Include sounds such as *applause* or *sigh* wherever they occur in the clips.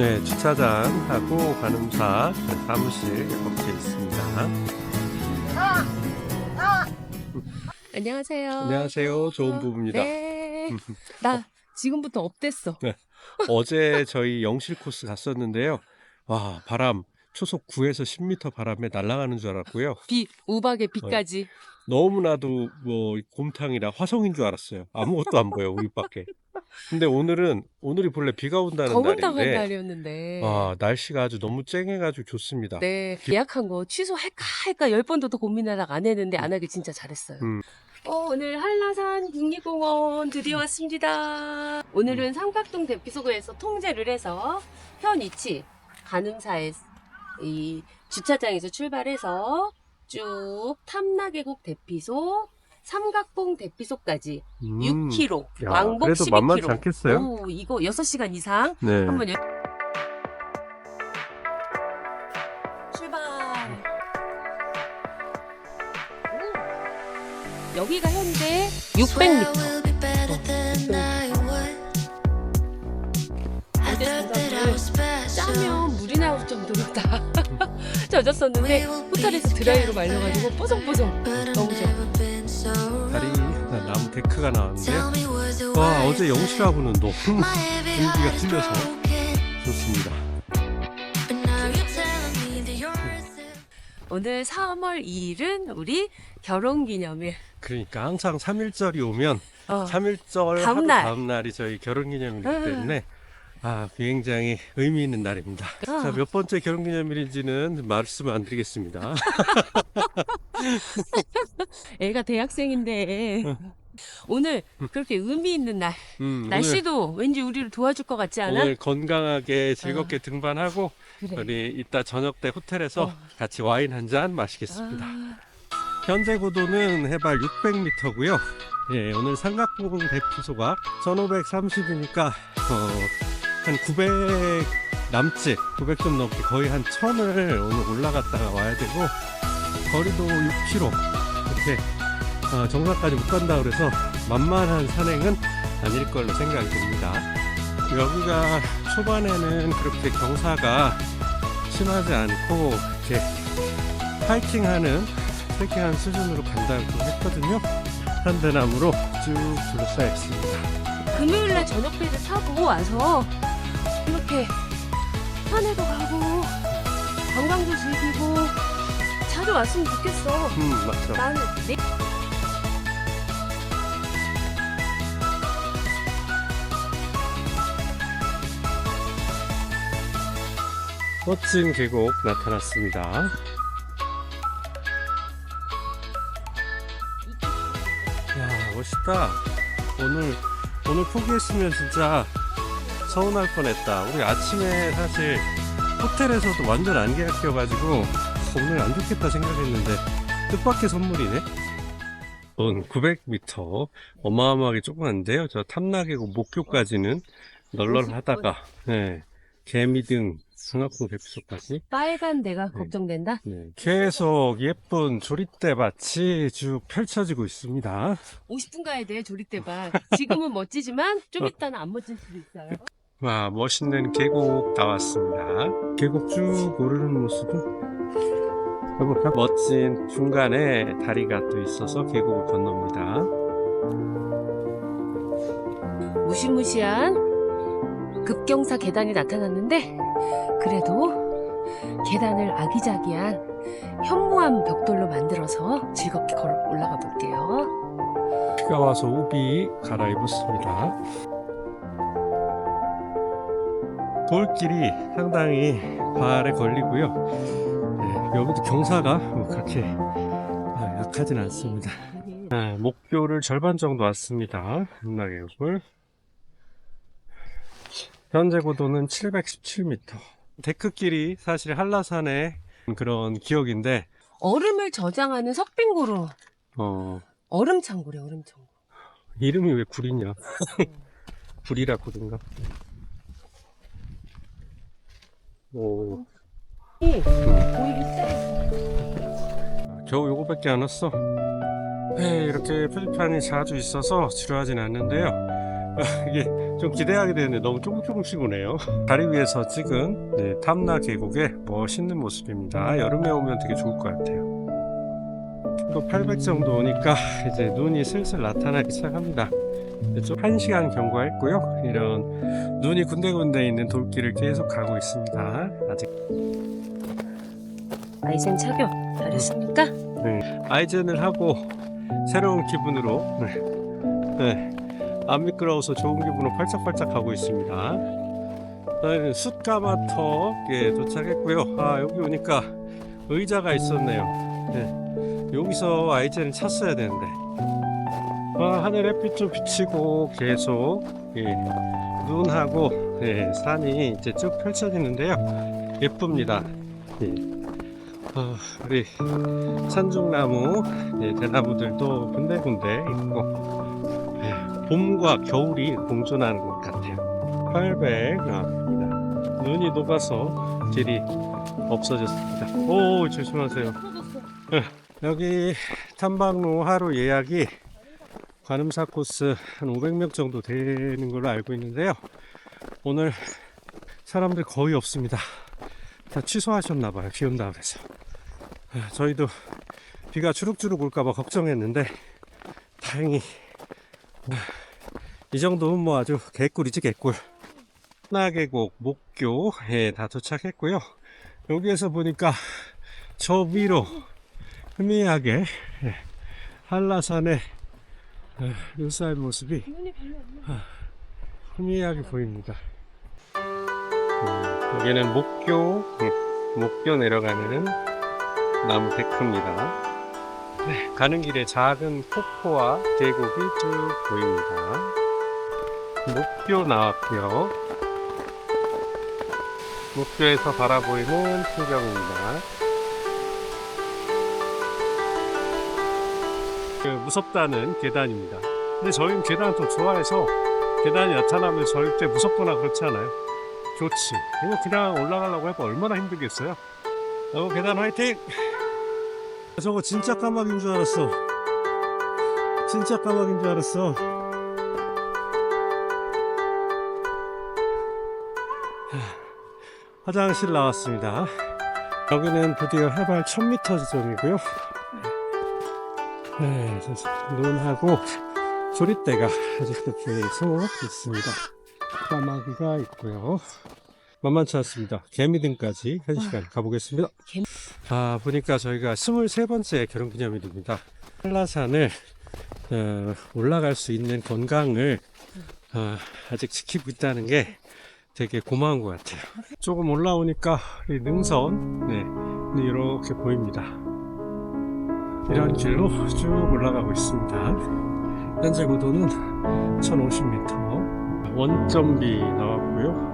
네, 주차장하고 관음사 사무실 이렇게 있습니다. *laughs* 안녕하세요. 안녕하세요. 좋은 부부입니다. 네. 나 *laughs* 지금부터 업됐어. 어제 저희 영실 코스 갔었는데요. 와, 바람 초속 9에서 10m 바람에 날아가는 줄 알았고요. 비 우박의 비까지. 너무나도 뭐 곰탕이라 화성인 줄 알았어요. 아무것도 안 보여 우리 밖에. 근데 오늘은 오늘이 본래 비가 온다는 더운 당한 날인데 날이었는데. 아, 날씨가 아주 너무 쨍해가지고 좋습니다. 네. 예약한 거 취소할까 할까 열 번도 더 고민하다가 안 했는데 안 하길 진짜 잘했어요. 음. 어, 오늘 한라산 국립공원 드디어 왔습니다. 오늘은 삼각동 대피소에서 통제를 해서 현 위치 간음사의 이 주차장에서 출발해서 쭉 탐나계곡 대피소 삼각봉 대피소까지 음. 6km 야, 왕복 그래도 12km 만만치 않겠어요? 오, 이거 6시간 이상 네. 한번 여... 출발 오. 여기가 현재 600m 나올 정도로다 *laughs* 젖었었는데 호텔에서 드라이로 말려가지고 뽀송뽀송 너무 좋아 다리 나무 데크가 나왔는데요. 와 어제 영실하고는 너무 분위기가 틀려서 좋습니다. 오늘 3월 2일은 우리 결혼 기념일 그러니까 항상 3일절이 오면 어, 3일절 다음 하루 날. 다음 날이 저희 결혼 기념일이기 음. 때문에 아 굉장히 의미 있는 날입니다. 아. 자, 몇 번째 결혼 기념일인지는 말씀을 안 드리겠습니다. *laughs* 애가 대학생인데 오늘 그렇게 의미 있는 날 음, 날씨도 왠지 우리를 도와줄 것 같지 오늘, 않아? 오늘 건강하게 즐겁게 등반하고 그래. 우리 이따 저녁 때 호텔에서 어. 같이 와인 한 잔 마시겠습니다. 아, 현재 고도는 해발 600m고요. 예, 오늘 삼각봉 대피소가 1530이니까 어, 한 900 남짓, 900 좀 넘게 거의 한 1000을 오늘 올라갔다가 와야 되고 거리도 6km 이렇게 어, 정상까지 못 간다 그래서 만만한 산행은 아닐 걸로 생각이 듭니다. 여기가 초반에는 그렇게 경사가 심하지 않고 이렇게 하이킹하는 트레킹하는 수준으로 간다고 했거든요. 산대나무로 쭉 둘러싸여 있습니다. 금요일날 저녁 배를 타고 와서 이렇게 산에도 가고 관광도 즐기고 자주 왔으면 좋겠어. 음, 맞죠. 나는 내 멋진 계곡 나타났습니다. 야, 멋있다. 오늘, 오늘 포기했으면 진짜 서운할 뻔했다. 우리 아침에 사실 호텔에서도 완전 안개 껴가지고 오늘 안 좋겠다 생각했는데 뜻밖의 선물이네. 온 900m 어마어마하게 조그만데요. 저 탐나계곡 목교까지는 널널하다가 네, 개미등 승합봉 대피소까지 빨간 데가 네. 걱정된다. 네, 계속 예쁜 조리대 밭이 쭉 펼쳐지고 있습니다. 50분 가야 돼 조리대밭. 지금은 멋지지만 좀 이따는 안 멋질 수도 있어요. 와 멋있는 계곡 나왔습니다. 계곡 쭉 오르는 모습은 해볼까? 멋진 중간에 다리가 또 있어서 계곡을 건넙니다. 무시무시한 급경사 계단이 나타났는데 그래도 계단을 아기자기한 현무암 벽돌로 만들어서 즐겁게 걸어 올라가 볼게요. 비가 와서 우비 갈아입었습니다. 돌길이 상당히 발에 걸리고요. 네, 여기도 경사가 뭐 그렇게 아, 약하진 않습니다. 네, 목표를 절반 정도 왔습니다. 음락계곡을 현재 고도는 717m. 데크길이 사실 한라산의 그런 기억인데 얼음을 저장하는 석빙고로 어, 얼음 창고래 얼음 창고. 이름이 왜 구리냐? *laughs* 구리라 고든가? 오, 이 보이기 세. 겨우 요거밖에 안 왔어. 네, 이렇게 표지판이 자주 있어서 지루하진 않는데요. *laughs* 이게 좀 기대하게 되는데 너무 조금 조금씩 오네요. 다리 위에서 찍은 네, 탐나 계곡의 멋있는 모습입니다. 여름에 오면 되게 좋을 것 같아요. 또 800 정도 오니까 이제 눈이 슬슬 나타나기 시작합니다. 좀 1시간 경과했고요. 이런 눈이 군데군데 있는 돌길을 계속 가고 있습니다. 아직 아이젠 착용 잘했습니까? 아이젠을 하고 새로운 기분으로 네, 네, 안 미끄러워서 좋은 기분으로 팔짝팔짝 가고 있습니다. 숫가마터에 도착했고요. 아 여기 오니까 의자가 있었네요. 네, 여기서 아이젠을 찼어야 되는데 아, 하늘 햇빛 좀 비치고 계속 예, 눈하고 예, 산이 이제 쭉 펼쳐지는데요. 예쁩니다. 예. 아, 우리 산중나무, 예, 대나무들도 군데군데 있고 예, 봄과 겨울이 공존하는 것 같아요. 800 나옵니다. 눈이 녹아서 길이 없어졌습니다. 오 조심하세요. 예, 여기 탐방로 하루 예약이 관음사 코스 한 500명 정도 되는 걸로 알고 있는데요. 오늘 사람들 거의 없습니다. 다 취소하셨나봐요. 비 온다 그래서. 아, 저희도 비가 주룩주룩 올까봐 걱정했는데 다행히 아, 이 정도면 뭐 아주 개꿀이지 개꿀. 나계곡 목교에 다 도착했고요. 여기에서 보니까 저 위로 희미하게 예, 한라산의 예, 눈살 모습이 아, 희미하게 보입니다. 음, 여기는 목교, 음, 목교 내려가는 나무 데크입니다. 네, 가는 길에 작은 폭포와 계곡이 쭉 보입니다. 목교 나왔고요. 목교에서 바라보이는 풍경입니다. 그 무섭다는 계단입니다. 근데 저희는 계단 더 좋아해서 계단이 나타나면 절대 무섭거나 그렇지 않아요. 좋지. 이거 그냥 올라가려고 해봐 얼마나 힘들겠어요. 어, 계단 화이팅! 저거 진짜 까마귀인 줄 알았어. 진짜 까마귀인 줄 알았어. 화장실 나왔습니다. 여기는 드디어 해발 1000m 지점이고요. 네, 저 눈하고 조릿대가 아직도 계속 있습니다. 까마귀가 있고요. 만만치 않습니다. 개미등까지 한 시간 가보겠습니다. 아, 보니까 저희가 23번째 결혼기념일입니다. 한라산을 어, 올라갈 수 있는 건강을 어, 아직 지키고 있다는 게 되게 고마운 것 같아요. 조금 올라오니까 이 능선, 네, 이렇게 보입니다. 이런 길로 쭉 올라가고 있습니다. 현재 고도는 1050m. 원점비 나왔고요.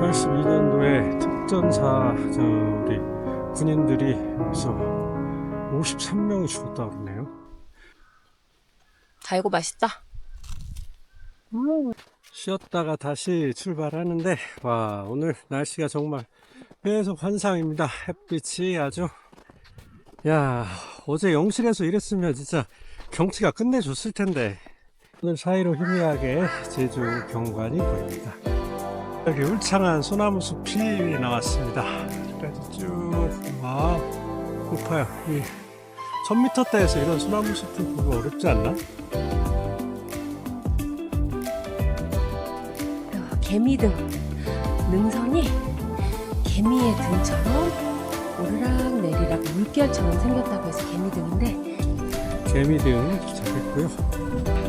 82년도에 특전사 저 우리 군인들이 여기서 53명이 죽었다고 그러네요. 달고 맛있다. 쉬었다가 다시 출발하는데 와 오늘 날씨가 정말 계속 환상입니다. 햇빛이 아주 야 어제 영실에서 이랬으면 진짜 경치가 끝내줬을 텐데 오늘 사이로 희미하게 제주 경관이 보입니다. 여기 울창한 소나무 숲이 나왔습니다. 그래서 쭉와 높아요. 이 1000m대에서 이런 소나무 숲을 보기 어렵지 않나? 개미등. 능선이 개미의 등처럼 오르락 내리락 물결처럼 생겼다고 해서 개미등인데 개미등 도착했고요.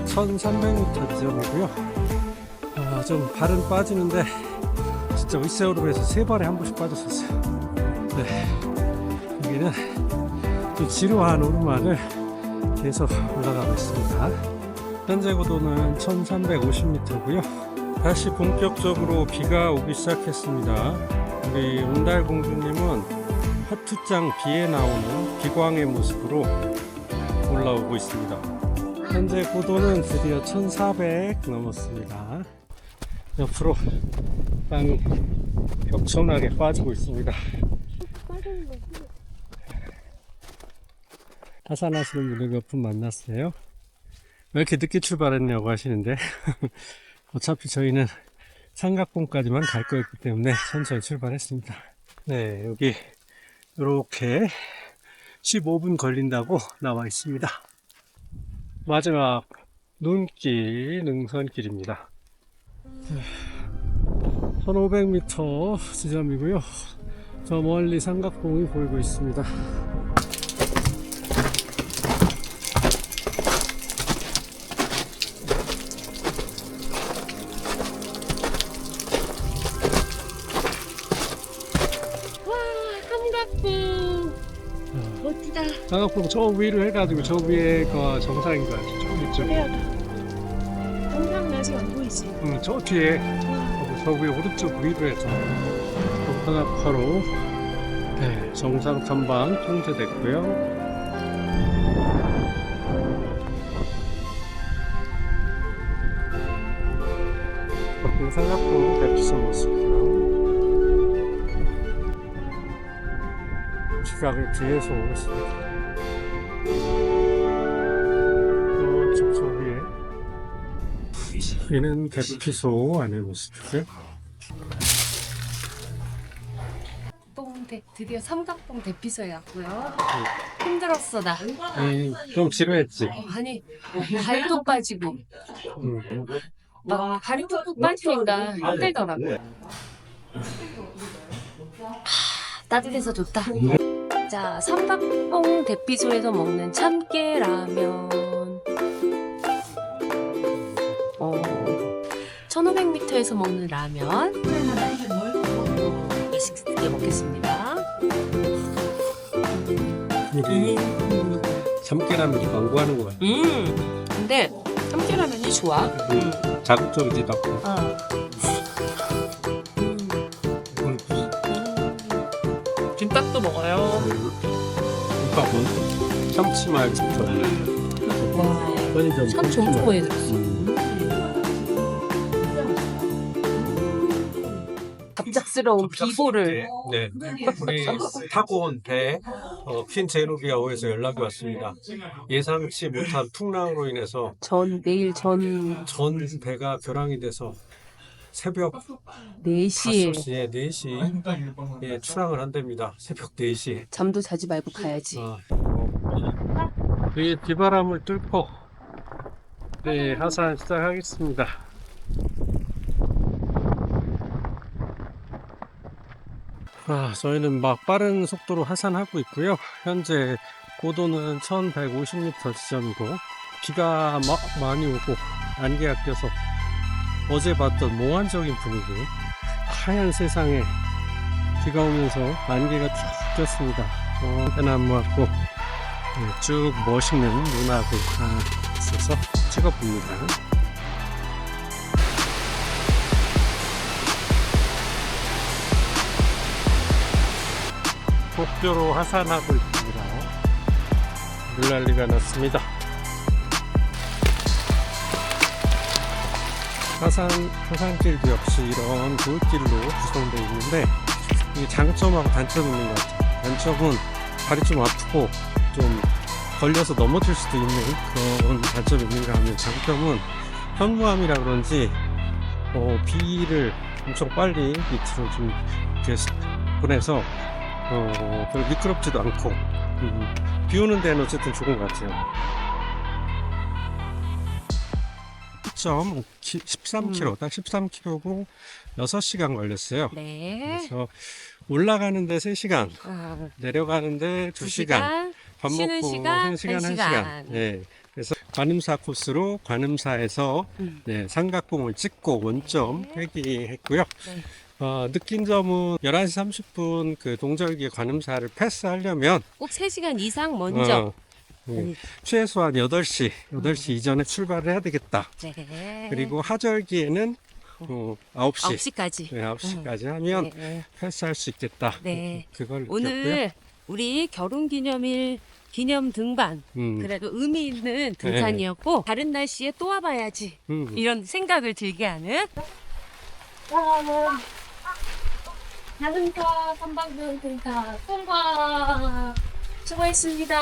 1300m 지점이고요. 아, 좀 발은 빠지는데 진짜 윗세오름에서 세 발에 한 번씩 빠졌었어요. 네. 여기는 또 지루한 오르막을 계속 올라가고 있습니다. 현재 고도는 1350m고요. 다시 본격적으로 비가 오기 시작했습니다. 우리 운달 공주님은 하트장 비에 나오는 비광의 모습으로 올라오고 있습니다. 현재 고도는 드디어 1400 넘었습니다. 옆으로 땅이 벽청나게 빠지고 있습니다. 하산하시는 분들 몇 분 만났어요. 왜 이렇게 늦게 출발했냐고 하시는데 *laughs* 어차피 저희는 삼각봉까지만 갈 거였기 때문에 천천히 출발했습니다. 네, 여기 이렇게 15분 걸린다고 나와 있습니다. 마지막 눈길 능선길입니다. 1500m 지점이고요. 저 멀리 삼각봉이 보이고 있습니다. 삼각봉 멋지다. 삼각봉 저 위로 해가지고 저 위에가 정상인 거 같죠? 저 있죠? 해야다. 영상 아직 안 보이지? 응, 저 뒤에 와, 저 위에 오른쪽 위로 해서 삼각파로 네, 정상 탐방 통제됐고요. 지각을 뒤에서 오고 있습니다. 저쪽 저 위에 여기는 대피소 안의 모습이고요. 뽕 대, 드디어 삼각봉 대피소에 왔고요. 힘들었어 나. 에이, 좀 지루했지. 어, 아니 발도 빠지고 음. 막 발이 뚝뚝 빠지니까 힘들더라고. 하, 따뜻해서 좋다. 자, 삼각봉 대피소에서 먹는 참깨 라면. 어, 1500m에서 먹는 라면. 맛있게 먹겠습니다. 여기 참깨라면 광고하는 거 같아. 음, 근데 참깨라면이 좋아. 음. 자극적이지도 않고. 어. 김밥은 참치 말고 전. 와, 편의점 참 좋은 거 해줬어. 음. 갑작스러운 비보를 네, 우리 *laughs* 타고 온 배, 어, 퀸 제노비아호에서 연락이 왔습니다. 예상치 못한 풍랑으로 인해서 전 내일 전 전 배가 결항이 돼서 새벽 4시에 5시에 4시 에 출항을 한답니다. 새벽 4시에. 잠도 자지 말고 가야지. 아, 이 비바람을 뚫고 네 하산 시작하겠습니다. 아, 저희는 막 빠른 속도로 하산하고 있고요. 현재 고도는 1150m 지점이고 비가 막 많이 오고 안개가 껴서 어제 봤던 몽환적인 분위기 하얀 세상에 비가 오면서 안개가 쭉 꼈습니다. 어, 대나무 같고 네, 쭉 멋있는 다 있어서 찍어봅니다. 복도로 하산하고 있습니다. 물난리가 났습니다. 하산, 하산길도 역시 이런 돌길로 구성되어 있는데 이 장점하고 단점이 있는 것 같아요. 단점은 발이 좀 아프고 좀 걸려서 넘어질 수도 있는 그런 단점이 있는가 하면 장점은 현무암이라 그런지 어, 비를 엄청 빨리 밑으로 좀 보내서 어, 별로 미끄럽지도 않고 음, 비 오는 데는 어쨌든 좋은 것 같아요. 13km, 딱 13km고 6시간 걸렸어요. 네. 그래서 올라가는데 3시간, 아, 내려가는데 2시간, 두 시간. 밥 쉬는 먹고 시간, 쉬는 시간, 한 1시간. 시간. 네. 그래서 관음사 코스로 관음사에서 음. 네, 삼각봉을 찍고 원점 회귀했고요. 네. 어, 느낀 점은 11시 30분 그 동절기 관음사를 패스하려면 꼭 3시간 이상 먼저. 어, 네, 최소한 8시, 8시 이전에 출발을 해야 되겠다. 네. 그리고 하절기에는 어, 9시, 9시까지. 네, 9시까지 하면 네. 패스할 수 있겠다. 네. 그걸 느꼈고요. 오늘 우리 결혼 기념일 기념 등반 음, 그래도 의미 있는 등산이었고 다른 날씨에 또 와봐야지 음. 이런 생각을 들게 하는 자동차 선방등 등산 통과 수고했습니다.